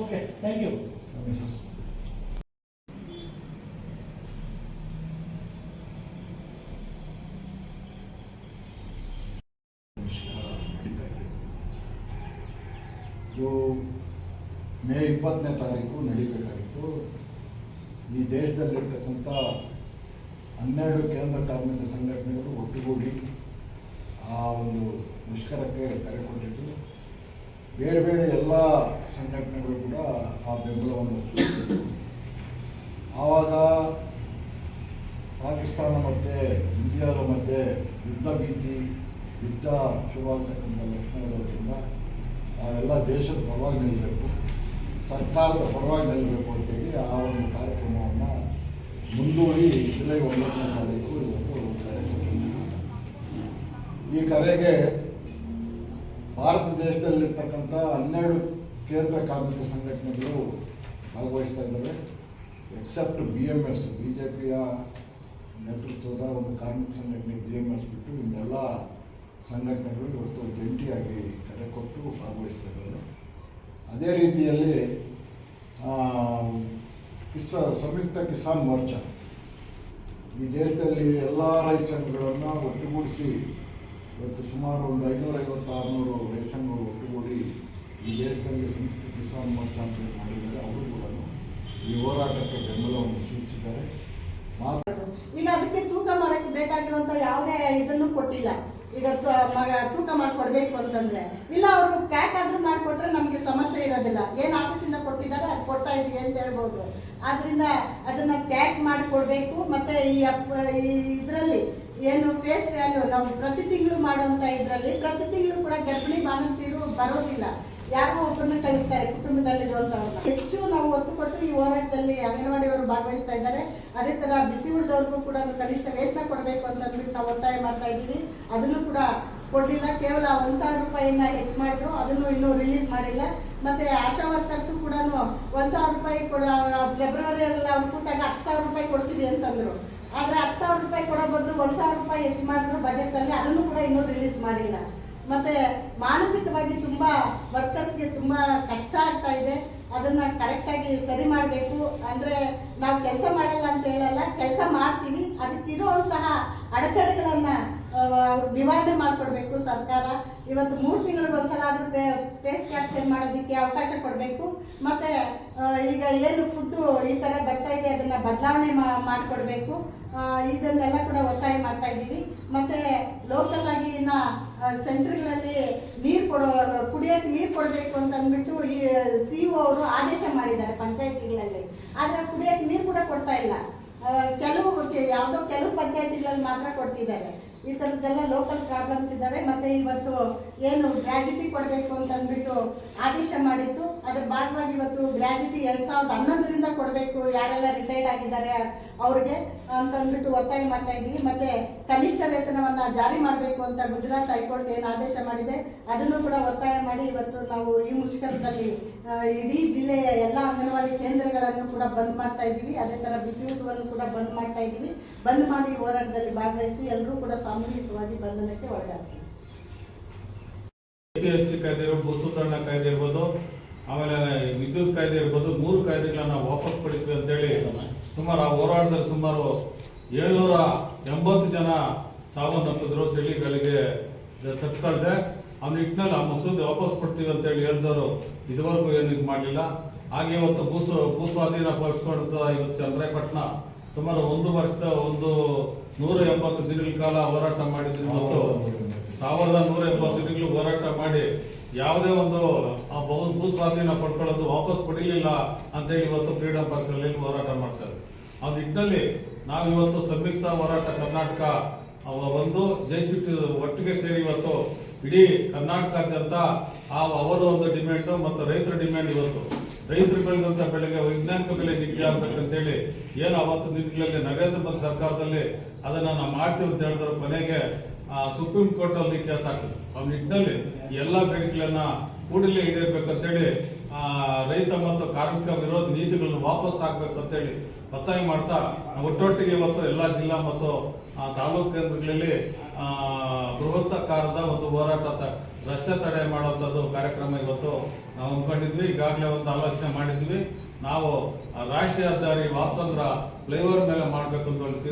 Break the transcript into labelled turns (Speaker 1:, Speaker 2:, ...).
Speaker 1: Okay thank you
Speaker 2: may ಇಪ್ಪತ್ತನೇ ತಾರೀಕು ನಡಿಬೇಕಾಗಿತ್ತು. ಈ ದೇಶದಲ್ಲಿರ್ತಕ್ಕಂಥ ಹನ್ನೆರಡು ಕೇಂದ್ರ ಕಾರ್ಮಿಕ ಸಂಘಟನೆಗಳು ಒಟ್ಟುಗೂಡಿ ಆ ಒಂದು ಮುಷ್ಕರಕ್ಕೆ ಕರೆ ಕೊಟ್ಟಿದ್ದು ಬೇರೆ ಬೇರೆ ಎಲ್ಲ ಸಂಘಟನೆಗಳು ಕೂಡ ಆ ಬೆಂಬಲವನ್ನು ಆವಾಗ ಪಾಕಿಸ್ತಾನ ಮತ್ತು ಇಂಡಿಯಾದ ಮಧ್ಯೆ ಯುದ್ಧ ಭೀತಿ, ಯುದ್ಧ ಶುರುವಾಗ್ತಕ್ಕಂಥ ಇರೋದ್ರಿಂದ ನಾವೆಲ್ಲ ದೇಶದ ಪರವಾಗಿ ನಿಲ್ಲಬೇಕು ಸರ್ಕಾರದ ಪರವಾಗಿ ನಿಲ್ಲಬೇಕು ಅಂತೇಳಿ ಆ ಒಂದು ಕಾರ್ಯಕ್ರಮವನ್ನು ಮುಂದೂಡಿ ಜುಲೈ ಒಂಬತ್ತನೇ ತಾರೀಕು ಇವತ್ತು ಈ ಕರೆಗೆ ಭಾರತ ದೇಶದಲ್ಲಿರ್ತಕ್ಕಂಥ ಹನ್ನೆರಡು ಕೇಂದ್ರ ಕಾರ್ಮಿಕ ಸಂಘಟನೆಗಳು ಭಾಗವಹಿಸ್ತಾ ಇದ್ದಾವೆ. Except B M S B J ಪಿಯ ನೇತೃತ್ವದ ಒಂದು ಕಾರ್ಮಿಕ ಸಂಘಟನೆ ಬಿ ಎಂ ಎಸ್ ಬಿಟ್ಟು ಇನ್ನೆಲ್ಲ ಸಂಘಟನೆಗಳು ಇವತ್ತು ಜಂಟಿಯಾಗಿ ಕರೆ ಕೊಟ್ಟು ಭಾಗವಹಿಸ್ತಾ ಇದ್ದಾರೆ ಅದೇ ರೀತಿಯಲ್ಲಿ ಕಿಸ, ಸಂಯುಕ್ತ ಕಿಸಾನ್ ಮೋರ್ಚಾ ಈ ದೇಶದಲ್ಲಿ ಎಲ್ಲ ರೈತ ಸಂಘಗಳನ್ನು ಒಟ್ಟುಗೂಡಿಸಿ ಇವತ್ತು ಸುಮಾರು ಒಂದು ಐನೂರೈವತ್ತು ಆರುನೂರು ರೇಷನ್ಗಳು ಒಟ್ಟುಗೂಡಿ ಈ ದೇಶದಲ್ಲಿ ಸಂಯುಕ್ತ ಕಿಸಾನ್ ಮೋರ್ಚಾ ಅಂತ ಮಾಡಿದ್ದಾರೆ. ಅವರು ಕೂಡ ಈ ಹೋರಾಟಕ್ಕೆ ಬೆಂಬಲವನ್ನು ಸೂಚಿಸಿದ್ದಾರೆ.
Speaker 3: ಈಗ ಅದಕ್ಕೆ ತೂಕ ಮಾಡಕ್ಕೆ ಬೇಕಾಗಿರುವಂತ ಯಾವುದೇ ಇದನ್ನು ಕೊಟ್ಟಿಲ್ಲ. ಈಗ ತೂಕ ಮಾಡ್ಕೊಡ್ಬೇಕು ಅಂತಂದ್ರೆ. ಇಲ್ಲ, ಅವರು ಪ್ಯಾಕ್ ಆದ್ರೂ ಮಾಡಿಕೊಟ್ರೆ ನಮಗೆ ಸಮಸ್ಯೆ ಇರೋದಿಲ್ಲ. ಏನು ಆಫೀಸಿಂದ ಕೊಟ್ಟಿದ್ದಾರೆ, ಅದು ಕೊಡ್ತಾ ಇದೀವಿ ಅಂತ ಹೇಳ್ಬೋದು. ಆದ್ರಿಂದ ಅದನ್ನ ಪ್ಯಾಕ್ ಮಾಡಿಕೊಡ್ಬೇಕು. ಮತ್ತೆ ಈ ಇದರಲ್ಲಿ ಏನು ಫೇಸ್ ವ್ಯಾಲ್ಯೂ ನಾವು ಪ್ರತಿ ತಿಂಗಳು ಮಾಡುವಂತ ಇದರಲ್ಲಿ ಪ್ರತಿ ತಿಂಗಳು ಕೂಡ ಗರ್ಭಿಣಿ ಬಾಣಂತಿರು ಬರೋದಿಲ್ಲ. ಯಾರೋ ಒಬ್ಬರನ್ನ ಕಳಿಸ್ತಾರೆ, ಕುಟುಂಬದಲ್ಲಿರುವಂತವ್ರನ್ನ. ಹೆಚ್ಚು ನಾವು ಒತ್ತು ಕೊಟ್ಟು ಈ ಹೋರಾಟದಲ್ಲಿ ಅಂಗನವಾಡಿಯವರು ಭಾಗವಹಿಸ್ತಾ ಇದ್ದಾರೆ. ಅದೇ ತರ ಬಿಸಿ ಉಳಿದವ್ರಿಗೂ ಕೂಡ ಕನಿಷ್ಠ ವೇತನ ಕೊಡಬೇಕು ಅಂತ ಅಂದ್ಬಿಟ್ಟು ನಾವು ಒತ್ತಾಯ ಮಾಡ್ತಾ ಇದ್ದೀವಿ. ಅದನ್ನು ಕೂಡ ಕೊಡಲಿಲ್ಲ. ಕೇವಲ ಒಂದ್ ಸಾವಿರ ರೂಪಾಯಿನ ಹೆಚ್ಚು ಮಾಡಿದ್ರು, ಅದನ್ನು ಇನ್ನೂ ರಿಲೀಸ್ ಮಾಡಿಲ್ಲ. ಮತ್ತೆ ಆಶಾ ವರ್ಕರ್ಸು ಕೂಡ ಒಂದ್ ಸಾವಿರ ರೂಪಾಯಿ ಕೊಡ ಫೆಬ್ರವರಿಯಲ್ಲಿ ಅವ್ರು ಕೂತಾಗ ಹತ್ತು ಸಾವಿರ ರೂಪಾಯಿ ಕೊಡ್ತೀವಿ ಅಂತಂದ್ರು. ಆದರೆ ಹತ್ತು ಸಾವಿರ ರೂಪಾಯಿ ಕೊಡೋ ಬದಲು ಒಂದ್ ಸಾವಿರ ರೂಪಾಯಿ ಹೆಚ್ಚು ಮಾಡಿದ್ರು ಬಜೆಟ್ ಅಲ್ಲಿ, ಅದನ್ನು ಕೂಡ ಇನ್ನೂ ರಿಲೀಸ್ ಮಾಡಿಲ್ಲ. ಮತ್ತೆ ಮಾನಸಿಕವಾಗಿ ತುಂಬಾ ವರ್ಕರ್ಸ್ಗೆ ತುಂಬಾ ಕಷ್ಟ ಆಗ್ತಾ ಇದೆ. ಅದನ್ನ ಕರೆಕ್ಟಾಗಿ ಸರಿ ಮಾಡಬೇಕು. ಅಂದ್ರೆ ನಾವು ಕೆಲಸ ಮಾಡಲ್ಲ ಅಂತ ಹೇಳಲ್ಲ, ಕೆಲಸ ಮಾಡ್ತೀವಿ. ಅದಕ್ಕಿರುವಂತಹ ಅಡೆತಡೆಗಳನ್ನ ನಿವಾರಣೆ ಮಾಡಿಕೊಡ್ಬೇಕು ಸರ್ಕಾರ. ಇವತ್ತು ಮೂರು ತಿಂಗಳಿಗೆ ಒಂದ್ಸಲ ಆದ್ರೂ ಪೇ ಪೇಸ್ ಕ್ಯಾಪ್ಚರ್ ಮಾಡೋದಕ್ಕೆ ಅವಕಾಶ ಕೊಡಬೇಕು. ಮತ್ತೆ ಈಗ ಏನು ಫುಡ್ಡು ಈ ಥರ ಬರ್ತಾ ಇದೆ, ಅದನ್ನ ಬದಲಾವಣೆ ಮಾಡಿಕೊಡ್ಬೇಕು. ಇದನ್ನೆಲ್ಲ ಕೂಡ ಒತ್ತಾಯ ಮಾಡ್ತಾ ಇದ್ದೀವಿ. ಮತ್ತೆ ಲೋಕಲ್ ಆಗಿ ಇನ್ನ ಸೆಂಟ್ರ್ಗಳಲ್ಲಿ ನೀರು ಕೊಡೋ ಕುಡಿಯೋಕ್ಕೆ ನೀರು ಕೊಡಬೇಕು ಅಂತ ಅಂದ್ಬಿಟ್ಟು ಈ ಸಿ ಅವರು ಆದೇಶ ಮಾಡಿದ್ದಾರೆ ಪಂಚಾಯತಿಗಳಲ್ಲಿ. ಆದರೆ ಕುಡಿಯೋಕ್ಕೆ ನೀರು ಕೂಡ ಕೊಡ್ತಾ ಇಲ್ಲ. ಕೆಲವು, ಯಾವುದೋ ಕೆಲವು ಪಂಚಾಯತಿಗಳಲ್ಲಿ ಮಾತ್ರ ಕೊಡ್ತಿದ್ದಾರೆ. ಈ ಥರದ್ದೆಲ್ಲ ಲೋಕಲ್ ಪ್ರಾಬ್ಲಮ್ಸ್ ಇದ್ದಾವೆ. ಮತ್ತು ಇವತ್ತು ಏನು ಗ್ರ್ಯಾಜುಟಿ ಕೊಡಬೇಕು ಅಂತ ಅಂದ್ಬಿಟ್ಟು ಆದೇಶ ಮಾಡಿತ್ತು. ಅದ್ರ ಭಾಗವಾಗಿ ಇವತ್ತು ಗ್ರ್ಯಾಜುಟಿ ಎರಡು ಸಾವಿರದ ಹನ್ನೊಂದರಿಂದ ಕೊಡಬೇಕು. ಯಾರೆಲ್ಲ ರಿಟೈರ್ಡ್ ಆಗಿದ್ದಾರೆ ಅವ್ರಿಗೆ ಅಂತಂದ್ಬಿಟ್ಟು ಒತ್ತಾಯ ಮಾಡ್ತಾ ಇದ್ದೀವಿ. ಮತ್ತು ಕನಿಷ್ಠ ವೇತನವನ್ನು ಜಾರಿ ಮಾಡಬೇಕು ಅಂತ ಗುಜರಾತ್ ಹೈಕೋರ್ಟ್ ಏನು ಆದೇಶ ಮಾಡಿದೆ. ಅದನ್ನು ಕೂಡ ಒತ್ತಾಯ ಮಾಡಿ ಇವತ್ತು ನಾವು ಈ ಮುಷ್ಕರದಲ್ಲಿ ಇಡೀ ಜಿಲ್ಲೆಯ ಎಲ್ಲ ಅಂಗನವಾಡಿ ಕೇಂದ್ರಗಳನ್ನು ಕೂಡ ಬಂದ್ ಮಾಡ್ತಾ ಇದ್ದೀವಿ. ಅದೇ ಥರ ಬಿಸಿಯೂಟವನ್ನು ಕೂಡ ಬಂದ್ ಮಾಡ್ತಾ ಇದ್ದೀವಿ. ಬಂದ್ ಮಾಡಿ ಹೋರಾಟದಲ್ಲಿ ಭಾಗವಹಿಸಿ ಎಲ್ಲರೂ ಕೂಡ ಸಾಮೂಹಿಕವಾಗಿ ಬಂಧನಕ್ಕೆ ಒಳಗಾಗ್ತೀವಿ
Speaker 4: ಎ ಪಿ ಕಾಯ್ದೆ ಇರ್ಬೋದು ಕಾಯ್ದೆ ಇರ್ಬೋದು, ಆಮೇಲೆ ವಿದ್ಯುತ್ ಕಾಯ್ದೆ ಇರ್ಬೋದು, ಮೂರು ಕಾಯ್ದೆಗಳನ್ನ ವಾಪಸ್ ಪಡಿತೀವಿ ಅಂತೇಳಿ ಸುಮಾರು ಆ ಹೋರಾಟದಲ್ಲಿ ಸುಮಾರು ಏಳ್ನೂರ ಎಂಬತ್ತು ಜನ ಸಾವನ್ನಪ್ಪಿದ್ರು ಚಳಿಗಳಿಗೆ ತಪ್ಪಿದೆ ಆ ನಿಟ್ಟಿನಲ್ಲಿ ಆ ಮಸೂದೆ ವಾಪಸ್ ಪಡ್ತೀವಿ ಅಂತೇಳಿ ಹೇಳಿದವರು ಇದುವರೆಗೂ ಏನು ಇದು ಮಾಡಲಿಲ್ಲ. ಹಾಗೆ ಇವತ್ತು ಭೂ ಭೂಸ್ವಾಧೀನ ಪಡಿಸ್ಕೊಂಡ ಇವತ್ತು ಚಂದ್ರಾಯಪಟ್ಟಣ ಸುಮಾರು ಒಂದು ವರ್ಷದ ಒಂದು ನೂರ ಎಂಬತ್ತು ದಿನಗಳ ಕಾಲ ಹೋರಾಟ ಮಾಡಿದ್ರು. ಮತ್ತು ಸಾವಿರದ ನೂರ ಎಂಬತ್ತು ದಿನಗಳು ಹೋರಾಟ ಮಾಡಿ ಯಾವುದೇ ಒಂದು ಆ ಬಹು ಭೂ ಸ್ವಾಧೀನ ಪಡ್ಕೊಳ್ಳೋದು ವಾಪಸ್ ಪಡೀಲಿಲ್ಲ ಅಂತೇಳಿ ಇವತ್ತು ಫ್ರೀಡಮ್ ಪಾರ್ಕ್ ಅಲ್ಲಿ ಹೋರಾಟ ಮಾಡ್ತಾರೆ. ಆ ನಿಟ್ಟಿನಲ್ಲಿ ನಾವು ಇವತ್ತು ಸಂಯುಕ್ತ ಹೋರಾಟ ಕರ್ನಾಟಕ ಒಂದು ಜೈಸಿಟ್ಟು ಒಟ್ಟಿಗೆ ಸೇರಿ ಇವತ್ತು ಇಡೀ ಕರ್ನಾಟಕಾದ್ಯಂತ ಆ ಅವರ ಒಂದು ಡಿಮ್ಯಾಂಡು ಮತ್ತು ರೈತರ ಡಿಮ್ಯಾಂಡ್ ಇವತ್ತು. ರೈತರು ಬೆಳೆದಂಥ ಬೆಳೆಗೆ ವೈಜ್ಞಾನಿಕ ಬೆಲೆ ನಿಗದಿ ಆಗ್ಬೇಕಂತೇಳಿ ಏನು ಅವತ್ತು ನಿಟ್ಟಿನಲ್ಲಿ ನರೇಂದ್ರ ಮೋದಿ ಸರ್ಕಾರದಲ್ಲಿ ಅದನ್ನ ನಾವು ಮಾಡ್ತೀವಿ ಅಂತ ಹೇಳಿದ್ರು ಕೊನೆಗೆ ಸುಪ್ರೀಂ ಕೋರ್ಟ್ ಅಲ್ಲಿ ಕೇಸ್ ಹಾಕಿದ್ರು. ಆ ನಿಟ್ಟಿನಲ್ಲಿ ಎಲ್ಲ ಬೇಡಿಕೆಗಳನ್ನು ಕೂಡಲೇ ಈಡೇರ್ಬೇಕಂತೇಳಿ ರೈತ ಮತ್ತು ಕಾರ್ಮಿಕ ವಿರೋಧ ನೀತಿಗಳನ್ನು ವಾಪಸ್ ಹಾಕ್ಬೇಕಂತೇಳಿ ಒತ್ತಾಯ ಮಾಡ್ತಾ ಒಟ್ಟೊಟ್ಟಿಗೆ ಇವತ್ತು ಎಲ್ಲ ಜಿಲ್ಲಾ ಮತ್ತು ತಾಲೂಕು ಕೇಂದ್ರಗಳಲ್ಲಿ ಬೃಹತ್ತಾಕಾರದ ಒಂದು ಹೋರಾಟ ರಸ್ತೆ ತಡೆ ಮಾಡುವಂಥದ್ದು ಕಾರ್ಯಕ್ರಮ ಇವತ್ತು ನಾವು ಅಂದ್ಕೊಂಡಿದ್ವಿ ಈಗಾಗಲೇ ಒಂದು ಆಲೋಚನೆ ಮಾಡಿದ್ವಿ. ನಾವು ರಾಷ್ಟ್ರೀಯ ಹೆದ್ದಾರಿ ವಾತಂತ್ರ ಫ್ಲೈಓವರ್ ಮೇಲೆ ಮಾಡಬೇಕು ಅಂತ